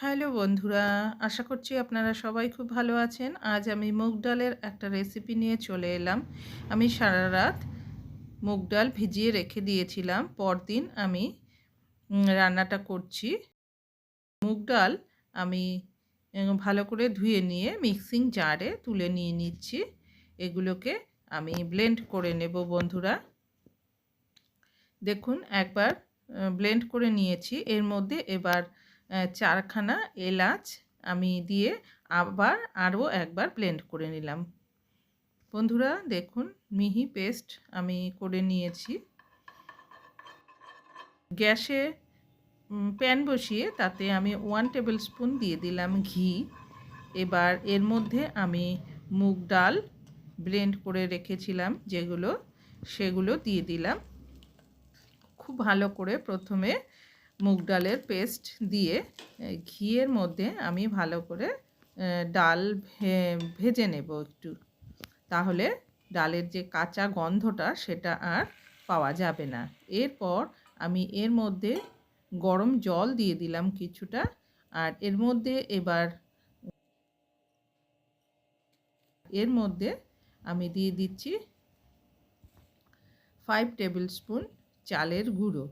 Hello বন্ধুরা, আশা করছি আপনারা সবাই খুব ভালো আছেন। আজ আমি মুগ ডালের একটা রেসিপি নিয়ে চলে এলাম। আমি সারা রাত মুগ ডাল ভিজিয়ে রেখে দিয়েছিলাম। পরদিন আমি রান্নাটা করছি। মুগ ডাল আমি ভালো করে ধুয়ে নিয়ে মিক্সিং জারে তুলে নিয়ে নিচ্ছি। এগুলোকে আমি ব্লেন্ড করে নেব বন্ধুরা। দেখুন, একবার ব্লেন্ড করে নিয়েছি। এর মধ্যে এবার চারখানা এলাচ আমি দিয়ে আবার আরও একবার ব্লেন্ড করে নিলাম। বন্ধুরা, দেখুন, মিহি পেস্ট আমি করে নিয়েছি। গ্যাসে প্যান বসিয়ে তাতে আমি ওয়ান টেবিল স্পুন দিয়ে দিলাম ঘি। এবার এর মধ্যে আমি মুগ ডাল ব্লেন্ড করে রেখেছিলাম, যেগুলো, সেগুলো দিয়ে দিলাম। খুব ভালো করে প্রথমে মুগ ডালের পেস্ট দিয়ে ঘিয়ের মধ্যে আমি ভালো করে ডাল ভেজে নেব একটু। তাহলে ডালের যে কাঁচা গন্ধটা সেটা আর পাওয়া যাবে না। এরপর আমি এর মধ্যে গরম জল দিয়ে দিলাম কিছুটা, আর এর মধ্যে এবার এর মধ্যে আমি দিয়ে দিচ্ছি ফাইভ টেবিল স্পুন চালের গুঁড়ো।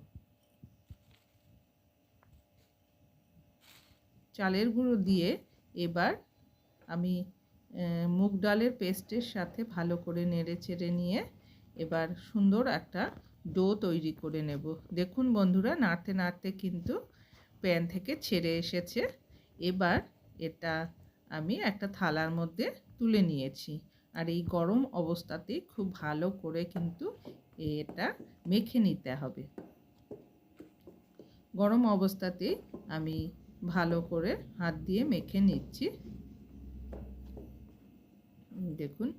চালের গুঁড়ো দিয়ে এবার আমি মুগ ডালের পেস্টের সাথে ভালো করে নেড়ে চেড়ে নিয়ে এবার সুন্দর একটা ডো তৈরি করে নেব। দেখুন বন্ধুরা, নাড়তে নাড়তে কিন্তু প্যান থেকে ছেড়ে এসেছে। এবার এটা আমি একটা থালার মধ্যে তুলে নিয়েছি। আর এই গরম অবস্থাতেই খুব ভালো করে কিন্তু এটা মেখে নিতে হবে। গরম অবস্থাতেই আমি ভালো করে হাত দিয়ে মেখে নিচ্ছি। দেখুন।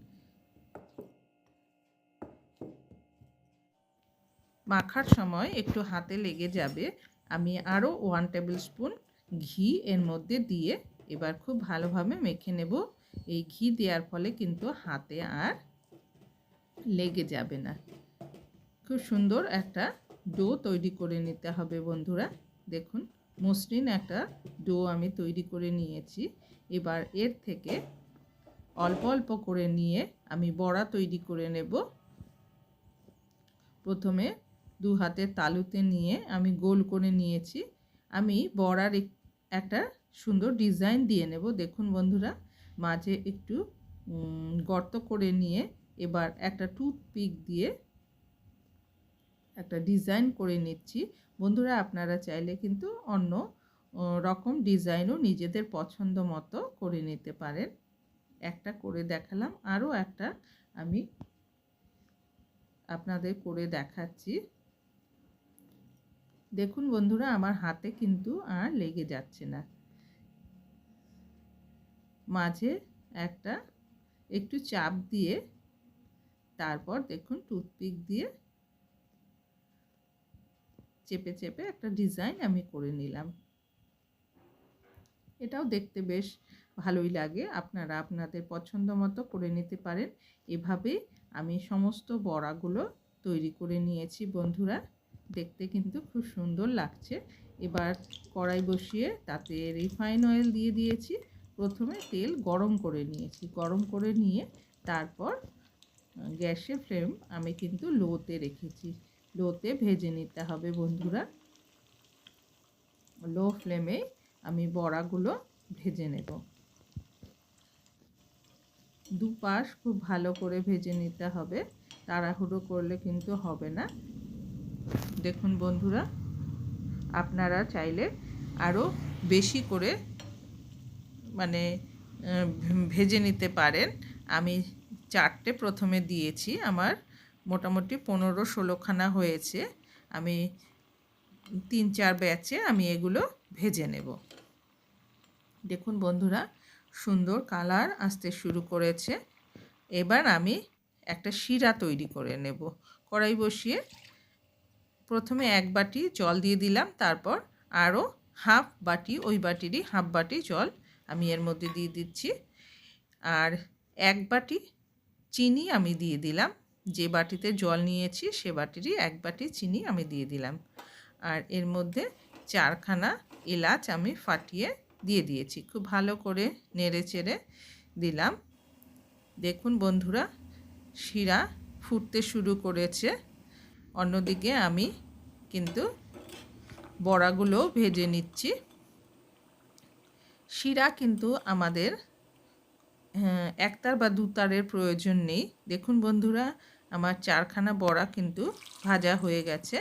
মাখার সময় একটু হাতে লেগে যাবে। আমি আরও ওয়ান টেবিল স্পুন ঘি এর মধ্যে দিয়ে এবার খুব ভালোভাবে মেখে নেব। এই ঘি দেওয়ার ফলে কিন্তু হাতে আর লেগে যাবে না। খুব সুন্দর একটা ডো তৈরি করে নিতে হবে বন্ধুরা। দেখুন। মসৃণ একটা ডো আমি তৈরি করে নিয়েছি। এবার এর থেকে অল্প অল্প করে নিয়ে আমি বড়া তৈরি করে নেব। প্রথমে দু হাতের তালুতে নিয়ে আমি গোল করে নিয়েছি। আমি বড়ার একটা সুন্দর ডিজাইন দিয়ে নেব। দেখুন বন্ধুরা, মাঝে একটু গর্ত করে নিয়ে এবার একটা টুথপিক দিয়ে একটা ডিজাইন করে নিচ্ছি। বন্ধুরা, আপনারা চাইলে কিন্তু অন্য রকম ডিজাইনও নিজেদের পছন্দ মতো করে নিতে পারেন। একটা করে দেখালাম, আরও একটা আমি আপনাদের করে দেখাচ্ছি। দেখুন বন্ধুরা, আমার হাতে কিন্তু আর লেগে যাচ্ছে না। মাঝে একটা একটু চাপ দিয়ে, তারপর দেখুন টুথপিক দিয়ে চেপে চেপে একটা ডিজাইন আমি করে নিলাম। এটাও দেখতে বেশ ভালোই লাগে। আপনারা আপনাদের পছন্দ মতো করে নিতে পারেন। এভাবে আমি সমস্ত বড়াগুলো তৈরি করে নিয়েছি বন্ধুরা। দেখতে কিন্তু খুব সুন্দর লাগছে। এবার কড়াই বসিয়ে তাতে রিফাইন অয়েল দিয়ে দিয়েছি। প্রথমে তেল গরম করে নিয়েছি। গরম করে নিয়ে তারপর গ্যাসের ফ্লেম আমি কিন্তু লোতে রেখেছি। লোতে ভেজে নিতে হবে বন্ধুরা। লো ফ্লেমে আমি বড়াগুলো ভেজে নেব। দুপাশ খুব ভালো করে ভেজে নিতে হবে। তাড়াহুড়ো করলে কিন্তু হবে না। দেখুন বন্ধুরা, আপনারা চাইলে আরও বেশি করে মানে ভেজে নিতে পারেন। আমি চারটে প্রথমে দিয়েছি আমার মোটামুটি পনেরো ষোলোখানা হয়েছে। আমি তিন চার ব্যাচে আমি এগুলো ভেজে নেব। দেখুন বন্ধুরা, সুন্দর কালার আসতে শুরু করেছে। এবার আমি একটা শিরা তৈরি করে নেব। কড়াই বসিয়ে প্রথমে এক বাটি জল দিয়ে দিলাম, তারপর আরও হাফ বাটি, ওই বাটিরই হাফ বাটি জল আমি এর মধ্যে দিয়ে দিচ্ছি। আর এক বাটি চিনি আমি দিয়ে দিলাম। যে বাটিতে জল নিয়েছি সে বাটিরই এক বাটি চিনি আমি দিয়ে দিলাম। আর এর মধ্যে চারখানা এলাচ আমি ফাটিয়ে দিয়ে দিয়েছি। খুব ভালো করে নেড়ে চেড়ে দিলাম। দেখুন বন্ধুরা শিরা ফুটতে শুরু করেছে। অন্যদিকে আমি কিন্তু বড়াগুলো ভেজে নিচ্ছি। শিরা কিন্তু আমাদের হ্যাঁ, একতার বা দুতারের প্রয়োজন নেই। দেখুন বন্ধুরা আমার চারখানা বড়া কিন্তু ভাজা হয়ে গেছে।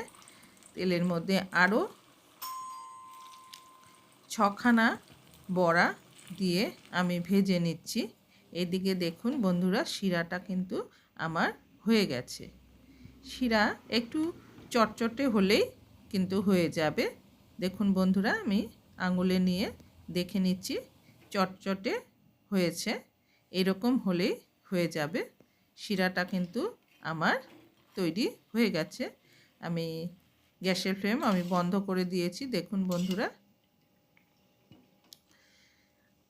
তেলের মধ্যে আরও ছখানা বড়া দিয়ে আমি ভেজে নিচ্ছি। এদিকে দেখুন বন্ধুরা, শিরাটা কিন্তু আমার হয়ে গেছে। শিরা একটু চটচটে হলেই কিন্তু হয়ে যাবে। দেখুন বন্ধুরা, আমি আঙুলে নিয়ে দেখে নিচ্ছি, চটচটে হয়েছে। এরকম হলেই হয়ে যাবে। শিরাটা কিন্তু আমার তৈরি হয়ে গেছে। আমি গ্যাসের ফ্লেম আমি বন্ধ করে দিয়েছি। দেখুন বন্ধুরা।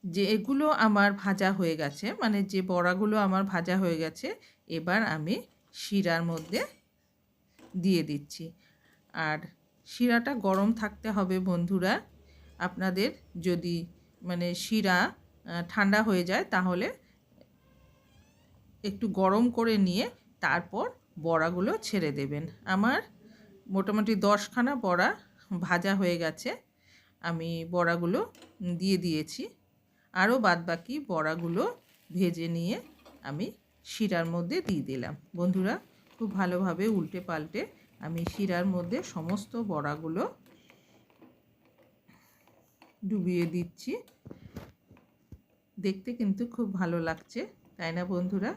যে এগুলো আমার ভাজা হয়ে গেছে মানে যে বড়াগুলো আমার ভাজা হয়ে গেছে, এবার আমি শিরার মধ্যে দিয়ে দিচ্ছি। আর শিরাটা গরম থাকতে হবে বন্ধুরা। আপনাদের যদি মানে শিরা ঠান্ডা হয়ে যায়, তাহলে একটু গরম করে নিয়ে তারপর বড়াগুলো ছেড়ে দেবেন। আমার মোটামুটি দশখানা বড়া ভাজা হয়ে গেছে। আমি বড়াগুলো দিয়ে দিয়েছি। আরও বাদবাকি বড়াগুলো ভেজে নিয়ে আমি শিরার মধ্যে দিয়ে দিলাম। বন্ধুরা, খুব ভালোভাবে উল্টে পাল্টে আমি শিরার মধ্যে সমস্ত বড়াগুলো ডুবিয়ে দিচ্ছি। দেখতে কিন্তু খুব ভালো লাগছে, তাই না বন্ধুরা?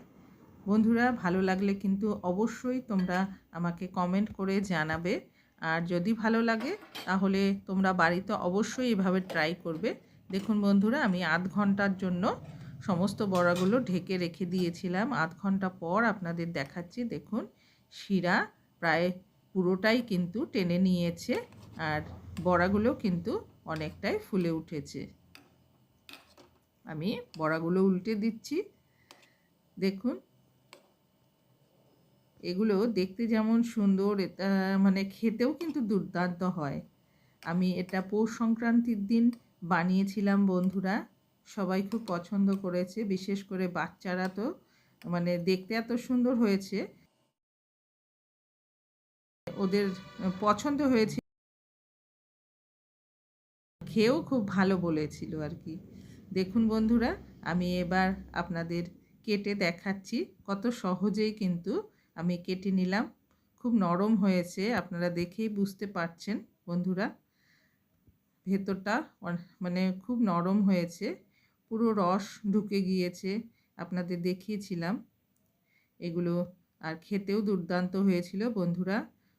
বন্ধুরা, ভালো লাগলে কিন্তু অবশ্যই তোমরা আমাকে কমেন্ট করে জানাবে। আর যদি ভালো লাগে, তাহলে তোমরা বাড়িতে অবশ্যই এভাবে ট্রাই করবে। দেখুন বন্ধুরা, আমি আধ ঘণ্টার জন্য সমস্ত বড়াগুলো ঢেকে রেখে দিয়েছিলাম। আধ ঘণ্টা পর আপনাদের দেখাচ্ছি, দেখুন শিরা প্রায় পুরোটাই কিন্তু টেনে নিয়েছে আর বড়াগুলো কিন্তু অনেকটাই ফুলে উঠেছে। আমি বড়াগুলো উল্টে দিচ্ছি। দেখুন এগুলো দেখতে যেমন সুন্দর, এটা মানে খেতেও কিন্তু দুর্দান্ত হয়। আমি এটা পৌষ সংক্রান্তির দিন বানিয়েছিলাম বন্ধুরা, সবাই খুব পছন্দ করেছে, বিশেষ করে বাচ্চারা তো মানে দেখতে এত সুন্দর হয়েছে। ওদের পছন্দ হয়েছে। খেয়েও খুব ভালো বলেছিল আর কি। দেখুন বন্ধুরা, আমি এবার আপনাদের কেটে দেখাচ্ছি, কত সহজেই কিন্তু আমি কেটে নিলাম। খুব নরম হয়েছে, আপনারা দেখেই বুঝতে পারছেন বন্ধুরা। ভেতরটা মানে খুব নরম হয়েছে, পুরো রস ঢুকে গিয়েছে, আপনাদের দেখিয়েছিলাম। এগুলো আর খেতেও দুর্দান্ত হয়েছিল বন্ধুরা।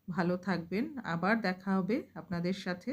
ভালো থাকবেন, আবার দেখা হবে আপনাদের সাথে।